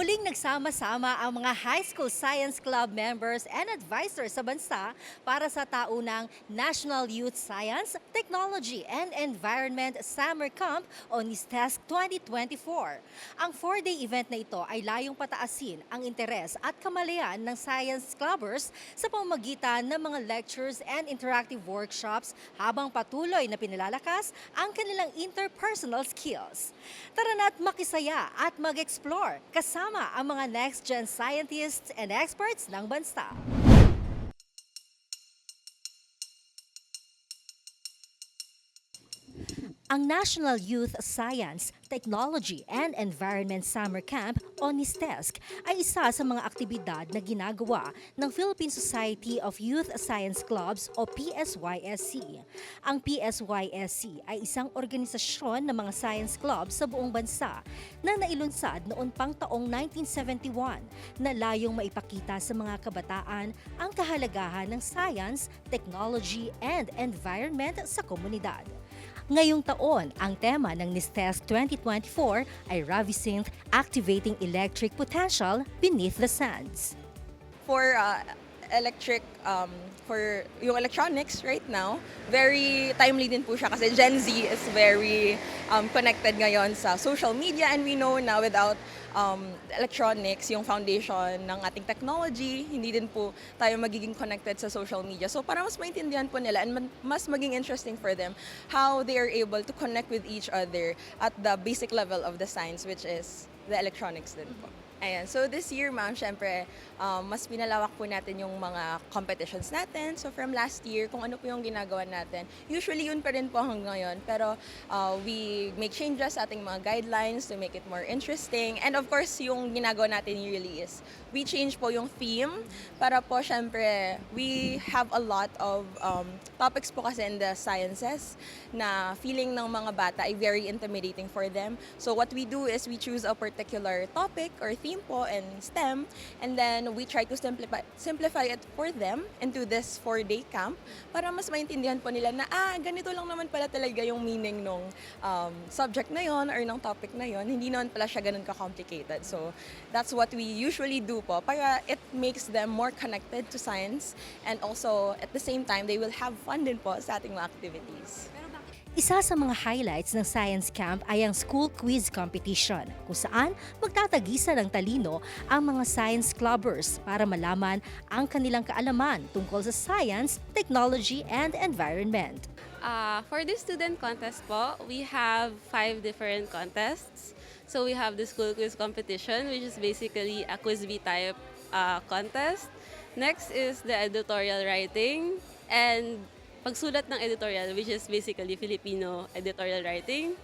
Muling nagsama-sama ang mga high school science club members and advisors sa bansa para sa taunang National Youth Science, Technology and Environment Summer Camp o NISTESC 2024. Ang four-day event na ito ay layong pataasin ang interes at kamalayan ng science clubbers sa pamamagitan ng mga lectures and interactive workshops habang patuloy na pinalalakas ang kanilang interpersonal skills. Tara na't makisaya at mag-explore kasama ang mga next-gen scientists and experts ng bansa. Ang National Youth Science, Technology and Environment Summer Camp o NISTESC ay isa sa mga aktibidad na ginagawa ng Philippine Society of Youth Science Clubs o PSYSC. Ang PSYSC ay isang organisasyon ng mga science clubs sa buong bansa na nailunsad noon pang taong 1971 na layong maipakita sa mga kabataan ang kahalagahan ng science, technology and environment sa komunidad. Ngayong taon, ang tema ng NISTESC 2024 ay Ravisynth Activating Electric Potential Beneath the Sands. for uh, electric um, for yung electronics right now very timely din po siya kasi Gen Z is very um, connected ngayon sa social media and we know na without um, electronics yung foundation ng ating technology hindi din po tayo magiging connected sa social media. So para mas maintindihan po nila and mas maging interesting for them how they are able to connect with each other at the basic level of the science which is the electronics din po Ayan. So this year, ma'am, syempre, um, mas pinalawak po natin yung mga competitions natin. So from last year, kung ano po yung ginagawa natin, usually yun pa rin po hanggang ngayon. Pero uh, we make changes sa ating mga guidelines to make it more interesting. And of course, yung ginagawa natin yearly is we change po yung theme para po, syempre, we have a lot of um, topics po kasi in the sciences na feeling ng mga bata ay very intimidating for them. So what we do is we choose a particular topic or theme po in STEM and then we try to simplify, simplify it for them into this four-day camp para mas maintindihan po nila na ah, ganito lang naman pala talaga yung meaning nung um, subject na yon or ng topic na yon Hindi naman pala siya ganun ka-complicated. So that's what we usually do po para it makes them more connected to science and also at the same time they will have fun din po sa ating mga activities. Isa sa mga highlights ng Science Camp ay ang School Quiz Competition, kung saan magtatagisa ng talino ang mga science clubbers para malaman ang kanilang kaalaman tungkol sa science, technology, and environment. Uh, for this student contest po, we have five different contests. So we have the school quiz competition, which is basically a quiz bee type uh, contest. Next is the editorial writing and pagsulat ng editorial, which is basically Filipino editorial writing.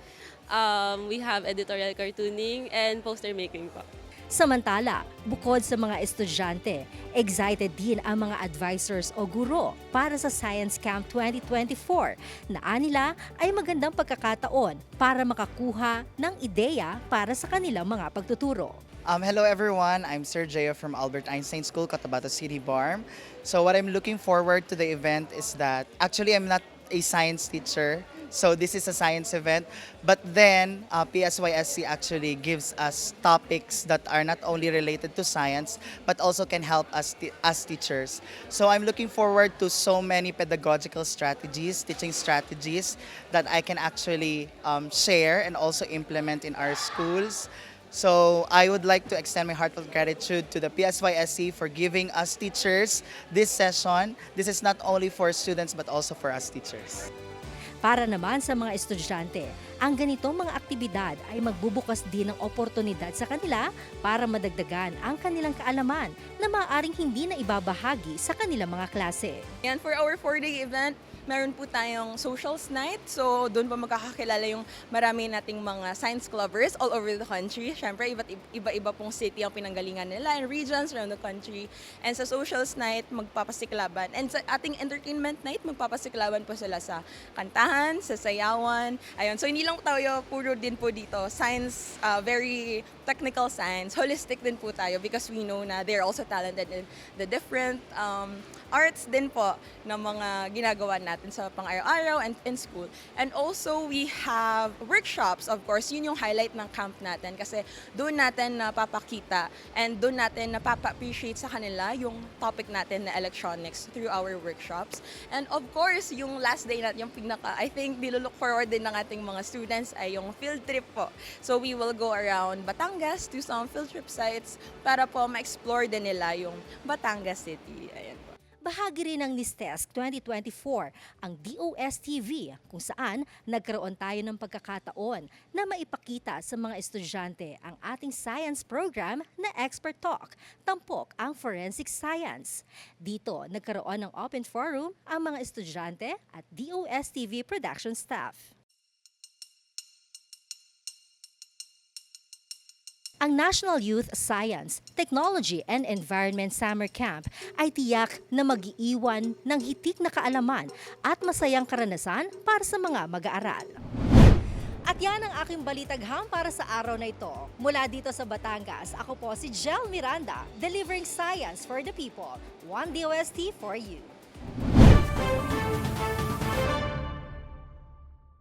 Um, we have editorial cartooning and poster making po. Samantala, bukod sa mga estudyante, excited din ang mga advisors o guro para sa Science Camp 2024 na anila ay magandang pagkakataon para makakuha ng ideya para sa kanilang mga pagtuturo. Um, hello everyone, I'm Sergio from Albert Einstein School, Cotabato City, Barm. So what I'm looking forward to the event is that actually I'm not a science teacher, so this is a science event. But then uh, PSYSC actually gives us topics that are not only related to science, but also can help us as teachers. So I'm looking forward to so many pedagogical strategies, teaching strategies that I can actually um, share and also implement in our schools. So I would like to extend my heartfelt gratitude to the PSYSC for giving us teachers this session. This is not only for students but also for us teachers. Para naman sa mga estudyante, ang ganitong mga aktibidad ay magbubukas din ng oportunidad sa kanila para madagdagan ang kanilang kaalaman na maaaring hindi na ibabahagi sa kanilang mga klase. And for our four-day event, meron po tayong socials night. So, doon po magkakakilala yung marami nating mga science clubbers all over the country. Siyempre, iba't iba-iba pong city ang pinanggalingan nila and regions around the country. And sa socials night, magpapasiklaban. And sa ating entertainment night, magpapasiklaban po sila sa kantahan, sa sayawan. Ayun. So, hindi lang tayo puro din po dito. Science, uh, very technical science, holistic din po tayo because we know na they're also talented in the different um, arts din po na mga ginagawa natin sa pang-araw-araw and in school. And also, we have workshops, of course, yun yung highlight ng camp natin kasi doon natin napapakita and doon natin napapa-appreciate sa kanila yung topic natin na electronics through our workshops. And of course, yung last day natin, yung pinaka, I think, nilulook forward din ng ating mga students ay yung field trip po. So we will go around Batangas to some field trip sites para po ma-explore din nila yung Batangas City. Ayan po. Bahagi rin ng NISTESC 2024 ang DOS-TV kung saan nagkaroon tayo ng pagkakataon na maipakita sa mga estudyante ang ating science program na Expert Talk, tampok ang forensic science. Dito, nagkaroon ng open forum ang mga estudyante at DOS-TV production staff. Ang National Youth Science, Technology and Environment Summer Camp ay tiyak na mag-iiwan ng hitik na kaalaman at masayang karanasan para sa mga mag-aaral. At yan ang aking balitagham para sa araw na ito. Mula dito sa Batangas, ako po si Jel Miranda, delivering science for the people. One DOST for you.